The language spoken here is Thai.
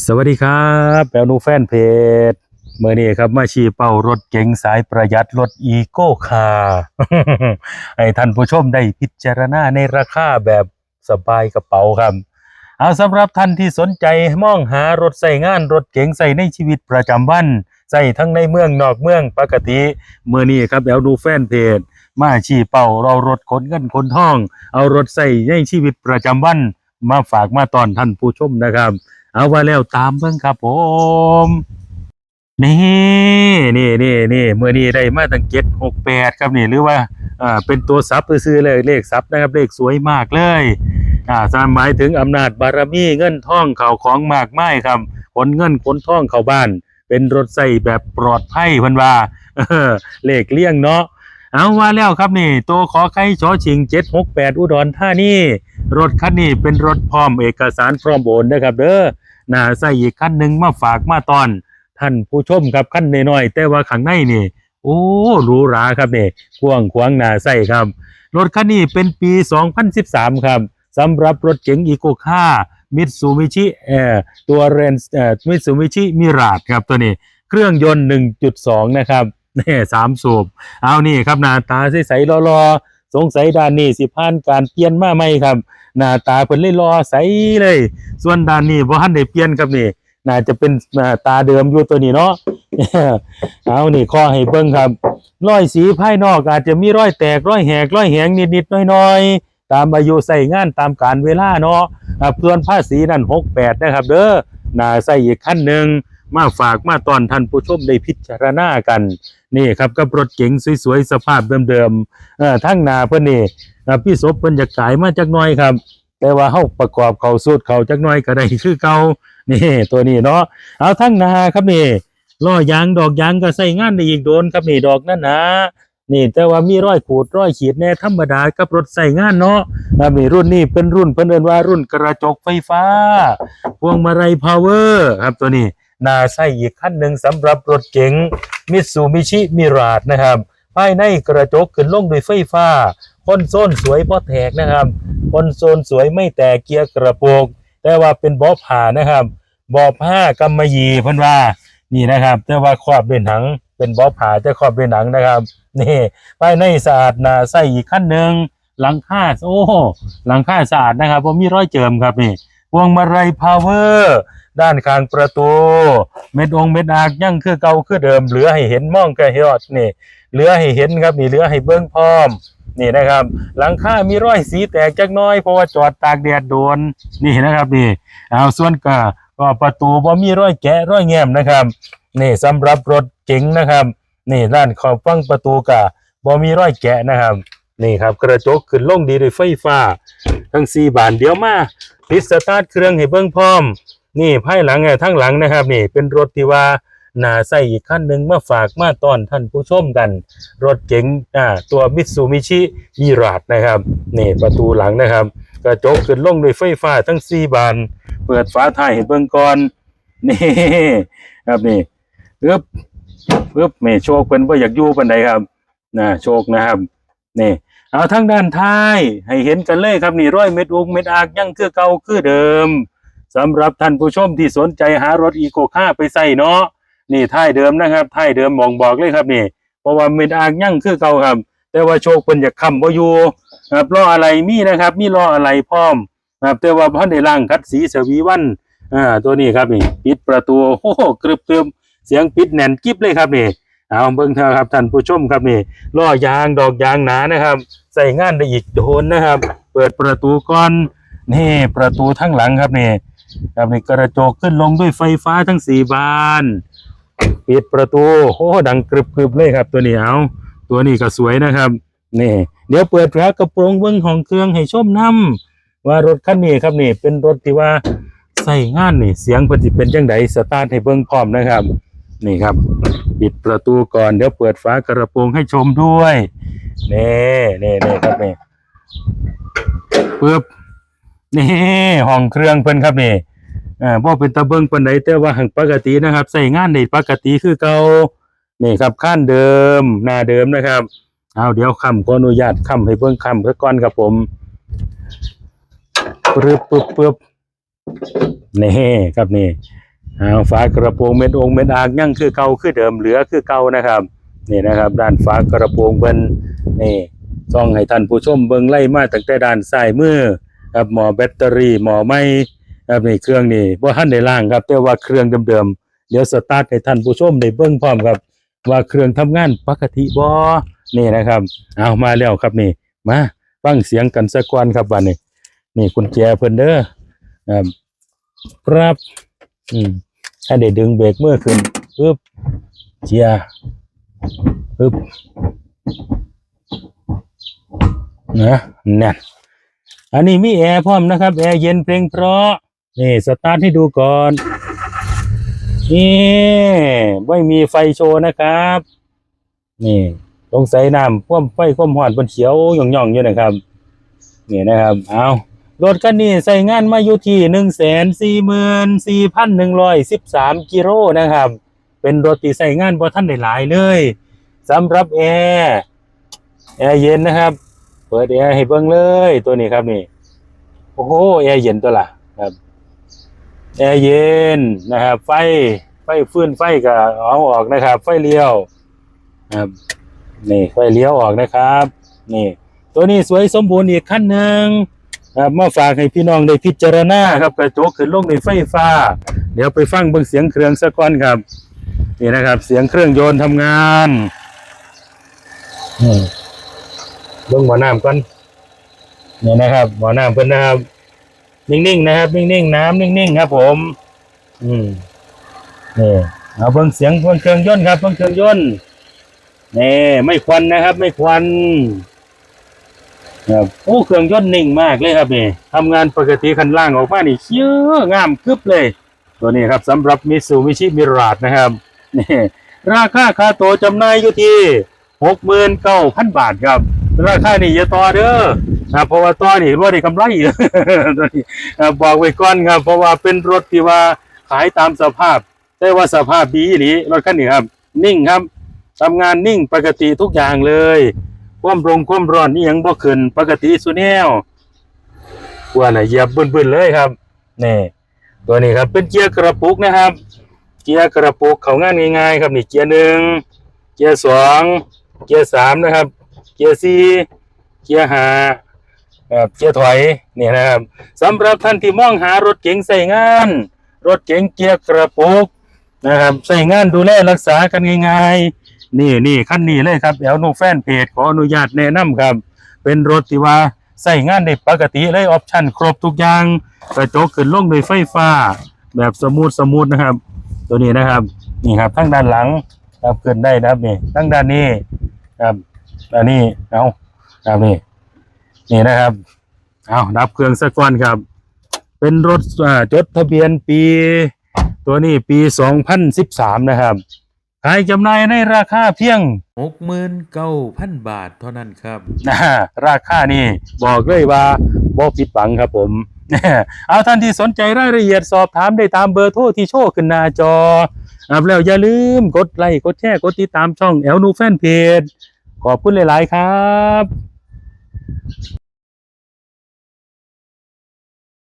สวัสดีครับแปลนูแฟนเพจเมื่อนี้ครับมาชี้เป้ารถเก๋งสายประหยัดรถอีโก้คาร์ให้ท่านผู้ชมได้พิจารณาในราคาแบบสบายกระเป๋าครับ เอาสำหรับท่านที่สนใจมองหารถใส่งานรถเก๋งใส่ในชีวิตประจำวันใส่ทั้งในเมืองนอกเมืองปกติเมื่อนี้ครับแอลดูแฟนเพจมาชี้เป้าเรารถขนเงินขนทอง เอารถใส่ในชีวิตประจำวันมาฝากมาตอนท่านผู้ชมนะครับ เอาว่าแล้วตามเบิ่งครับผม นี่นี่นี่นี่เมื่อนี้ได้มาตั้งเจ็ดหกแปดครับนี่หรือว่าอ่าเป็นตัวซับซื้อเลยเลขซับนะครับเลขสวยมากเลยอ่าสามหมายถึงอำนาจบารมีเงินท่องเข่าของมากมายครับขนเงินขนท่องเข้าบ้าน เป็นรถใส่แบบปลอดภัยพันว่าเออเลขเลี่ยงเนาะเอาว่าแล้วครับนี่ ตัวขอไข่ชอชิงเจ็ดหกแปดอุดรธานีรถคันนี้เป็นรถพร้อมเอกสารพร้อมโอนนะครับเด้อ น่าใส่อีกขั้นหนึ่งมาฝากมาตอน ท่านผู้ชมครับขั้นน้อยๆแต่ว่าข้างในนี่โอ้หรูหราครับเนี่ยกว้างขวางน่าใส่ครับ รถคันนี้เป็นปี 2013 ครับสำหรับรถเก๋งอีโกค่ามิตซูมิชิเอ่อตัวเรนเอ่อมิตซูมิชิมิราดครับตัวนี้เครื่องยนต์ 1.2 นะครับนี่สามสูบเอานี่ครับหน้าตาใสๆรอๆ สงสัยด้านนี้สิผ่านการเปลี่ยนมาไหมครับ หน้าตาเพิ่นเลยรอใสเลย ส่วนด้านนี้บ่ทันได้เปลี่ยนครับนี่น่าจะเป็นหน้าตาเดิมอยู่ตัวนี้เนาะ เอานี่ข้อให้เบิ่งครับรอยสีภายนอกอาจจะมีรอยแตกรอยแหกรอยแหงนิดๆหน้อยๆ ตามอายุใส่งานตามการเวลาเนาะอ่าเพื่อนภาษีนั่น68นะครับ เด้อหน่าใส่อีกขั้นหนึ่ง มาฝากมาตอนท่านผู้ชมได้พิจารณากัน นี่ครับกับรถเก๋งสวยๆสภาพเดิมๆเอ่อทั้งนาเพิ่นนี่อ่าพี่ศพเพิ่นจะขายมาจักหน่อยครับ แต่ว่าเฮาประกอบเขาสูตรเขาจักหน่อยก็ได้คือเก่านี่ตัวนี้เนาะเอาทั้งนาครับนี่ล้อยางดอกยางก็ใส่งานได้อีกโดนครับนี่ดอกนั่นนะนี่แต่ว่ามีร้อยขูดร้อยขีดแน่ธรรมดากับรถใส่งานเนาะครับนี่รุ่นนี้เป็นรุ่นเพิ่นเอิ้นว่ารุ่นกระจกไฟฟ้า พวงมาลัยพาวเวอร์ครับตัวนี้ นาใส่อีกขั้นหนึ่งสำหรับรถเก๋งมิตซูมิชิมิราดนะครับ ภายในกระจกขึ้นลงด้วยไฟฟ้าคอนโซลสวยพอแตกนะครับคอนโซลสวยไม่แตกเกียร์กระโปรงแต่ว่าเป็นบาะผ้านะครับบาะผ้ากำมะหยี่เพิ่นว่านี่นะครับ แต่ว่าครอบด้วยหนัง เป็นบาะผ้าแต่ครอบด้วยหนังนะครับนี่ภายในสะอาดนาใส่อีกขั้นหนึ่งหลังคาโอ้หลังคาสะอาดนะครับผมมีรอยเจิมครับนี่พวงมาลัยพาวเวอร์ ด้านข้างประตู เม็ดองเม็ดอากยังคือเก่าคือเดิมเหลือให้เห็นมองกระเฮอดนี่เหลือให้เห็นครับนี่เหลือให้เบิ้งพร้อมนี่นะครับ หลังคามีรอยสีแตกจักน้อยเพราะว่าจอดตากแดดโดนนี่นะครับนี่เอาส่วนก็ก็ประตูบ่มีรอยแกะรอยแง้มนะครับนี่สำหรับรถเก๋งนะครับนี่ด้านขอบฟังประตูก็บ่มีรอยแกะนะครับนี่ครับกระจกขึ้นลงดีด้วยไฟฟ้า ทั้งสี่บานเดียวมาติดสตาร์ทเครื่องให้เบิ่งพร้อม นี่ภายหลังทั้งหลังนะครับนี่เป็นรถที่ว่านาใส่อีกขั้นหนึ่งมาฝากมาตอนท่านผู้ชมกัน รถเก๋งอ่าตัวมิตซูมิชิมิราดนะครับนี่ประตูหลังนะครับ กระจกขึ้นลงด้วยไฟฟ้าทั้งสี่บาน เปิดฝาท้ายให้เบิ่งก่อนนี่ครับนี่ปึ๊บปึ๊บแม่โชคเป็นว่าอยากยู่ปันใดครับนะโชคนะครับนี่เอาทั้งด้านท้ายให้เห็นกันเลยครับนี่ร้อยเม็ดองค์เม็ดอากยังคือเก่าคือเดิม สำหรับท่านผู้ชมที่สนใจหารถอีโกค่าไปใส่เนาะนี่ท้ายเดิมนะครับท้ายเดิมมองบอกเลยครับนี่ เพราะว่าเม็ดอากยังคือเก่าครับ แต่ว่าโชคเพิ่นอยากคำบ่อยู่ครับล้ออะไรมีนะครับ มีล้ออะไรพร้อมครับแต่ว่าพันได้ล่างคัดสีเสวีวันอ่าตัวนี้ครับนี่ปิดประตูโอ้โหกรึบกรึบเสียงปิดแน่นกิ๊บเลยครับนี่เอาเบิ่งเถอะครับท่านผู้ชมครับนี่ล้อยางดอกยางหนานะครับ ใส่งานได้อีกโดนนะครับ เปิดประตูก่อนนี่ประตูทั้งหลังครับนี่ ครับในกระจกขึ้นลงด้วยไฟฟ้าทั้งสี่บานปิดประตูโอ้ดังกรึบกรึบเลยครับ ตัวนี้เอาตัวนี้ก็สวยนะครับนี่เดี๋ยวเปิดฝากระโปรงเบื้องของเครื่องให้ชมน้ำว่ารถคันนี้ครับนี่เป็นรถที่ว่าใส่งานนี่เสียงเพิ่นสิเป็นจังไดสตาร์ทให้เบิ่งพร้อมนะครับ นี่ครับ ปิดประตูก่อนเดี๋ยวเปิดฝากระโปรงให้ชมด้วยนี่นี่นี่ครับนี่ปึ๊บ นี่ห้องเครื่องเพิ่นครับนี่อ่าบ่เป็นตะเบิงปานใดแต่ว่าหังปกตินะครับใส่งานได้ปกติคือเก่านี่ครับขั้นเดิมหน้าเดิมนะครับเอาเดี๋ยวคำขออนุญาตคำให้เบิ่งคำเพื่อก่อนครับผมปึ๊บปึ๊บปึ๊บนี่ครับนี่เอาฝากระโปรงเม็ดองเม็ดอากยังคือเก่าคือเดิมเหลือคือเก่านะครับ นี่นะครับ ด้านฝากระโปรงเพิ่นนี่ซ่องให้ท่านผู้ชมเบิ่งไล่มาตั้งแต่ด้านซ้ายมือ ครับหมอแบตเตอรี่หมอไม้ครับนี่เครื่องนี่บ่ทันได้ล้างครับแต่ว่าเครื่องเดิมๆเดี๋ยวสตาร์ทให้ท่านผู้ชมได้เบิ่งพร้อมครับ ว่าเครื่องทำงานปกติบ่นี่นะครับ เอามาแล้วครับนี่ มาฟังเสียงกันสักก่อนครับบัดนี้นี่กุญแจเพิ่นเด้อครับครับอืมให้ได้ดึงเบรกเมื่อขึ้นปึ๊บเจียร์ปึ๊บนะแน่น อันนี้มีแอร์พร้อมนะครับ แอร์เย็นเพลงเพราะนี่สตาร์ทให้ดูก่อน นี่ไม่มีไฟโชว์นะครับ นี่ตรงใส่น้ำพ่วมไฟพ่วมหอดบนเขียวหย่องๆอยู่นะครับนี่นะครับเอารถคันนี้ใส่งานมาอยู่ที่หนึ่งแสนสี่หมื่นสี่พันหนึ่งร้อยสิบสามกิโลนะครับ เป็นรถที่ใส่งานบ่ท่านได้หลายเลยสำหรับแอร์แอร์เย็นนะครับ เปิดแอร์ให้เบิ่งเลยตัวนี้ครับนี่ โอ้โหแอร์เย็นตัวละครับแอร์เย็นนะครับ ไฟไฟฟื้นไฟก็เอาออกนะครับ ไฟเลี้ยวครับ นี่ไฟเลี้ยวออกนะครับ นี่ ตัวนี้สวยสมบูรณ์อีกขั้นหนึ่งครับมาฝากให้พี่น้องได้พิจารณาครับกระจกขึ้นลงในไฟฟ้า เดี๋ยวไปฟังเบิ่งเสียงเครื่องสักก่อนครับ นี่นะครับ เสียงเครื่องยนต์ทำงานนี่ เบิ่งหมอน้ำก่อนนี่นะครับหมอน้ำเพิ่นนะครับ นิ่งๆนะครับ นิ่งๆน้ำนิ่งๆครับ ผม อืมนี่เอาเบิ่งเสียงเบิ่งเครื่องยนต์ครับเบิ่งเครื่องยนต์นี่ไม่ควันนะครับ ไม่ควันครับโอ้เครื่องยนต์นิ่งมากเลยครับนี่ทำงานปกติคันล่างออกมานี่เชื่องามกึบเลย ตัวนี้ครับสำหรับมิสูมิชิมิราดนะครับนี่ราคาคาโตจำหน่ายอยู่ที่หกหมื่นเก้าพันบาทครับ ราคานี่อย่าต่อเด้อนะเพราะว่าต่อนี่รวได้กำไรตัวนี้บอกไว้ก่อนครับ เพราะว่าเป็นรถที่ว่าขายตามสภาพ แต่ว่าสภาพดีอีหลีรถคันนี้ครับ นิ่งครับทำงานนิ่งปกติทุกอย่างเลยความรงความร้อนนี่ยังบ่ขึ้นปกติสุแนวว่าน่ะเหยียบบึ้นๆเลยครับนี่ตัวนี้ครับเป็นเกียร์กระปุกนะครับ เกียร์กระปุกเขางานง่ายๆ ครับนี่เกียร์หนึ่งเกียร์สองเกียร์สามนะครับ เกียร์สี่เกียร์หาเกียร์ถอยนี่นะครับสำหรับท่านที่มองหารถเก๋งใส่งาน รถเก๋งเกียร์กระปุกนะครับใส่งานดูแลรักษากันง่ายๆ นี่นี่ขั้นนี้เลยครับแอลโนแฟนเพจขออนุญาตแนะนำครับ เป็นรถที่ว่าใส่งานได้ปกติเลยออปชั่นครบทุกอย่างกระจกขึ้นลงโดยไฟฟ้า แบบสมูทสมูทนะครับ ตัวนี้นะครับนี่ครับทั้งด้านหลังครับขึ้นได้นะครับนี่ทั้งด้านนี้ครับ ด้านนี้เอาครับนี่นี่นะครับเอาดับเครื่องสักก่อนครับ เป็นรถอ่าจดทะเบียนปี ตัวนี้ปี 2013 นะครับขายจำหน่ายในราคาเพียง69,000บาทเท่านั้นครับนะราคานี่บอกเลยว่าบ่ผิดหวังครับผม เอาท่านที่สนใจรายละเอียดสอบถามได้ตามเบอร์โทรที่โชว์ขึ้นหน้าจอครับแล้วอย่าลืมกดไลค์กดแชร์กดติดตามช่องแอลนูแฟนเพจ ขอบคุณหลาย ๆ ครับ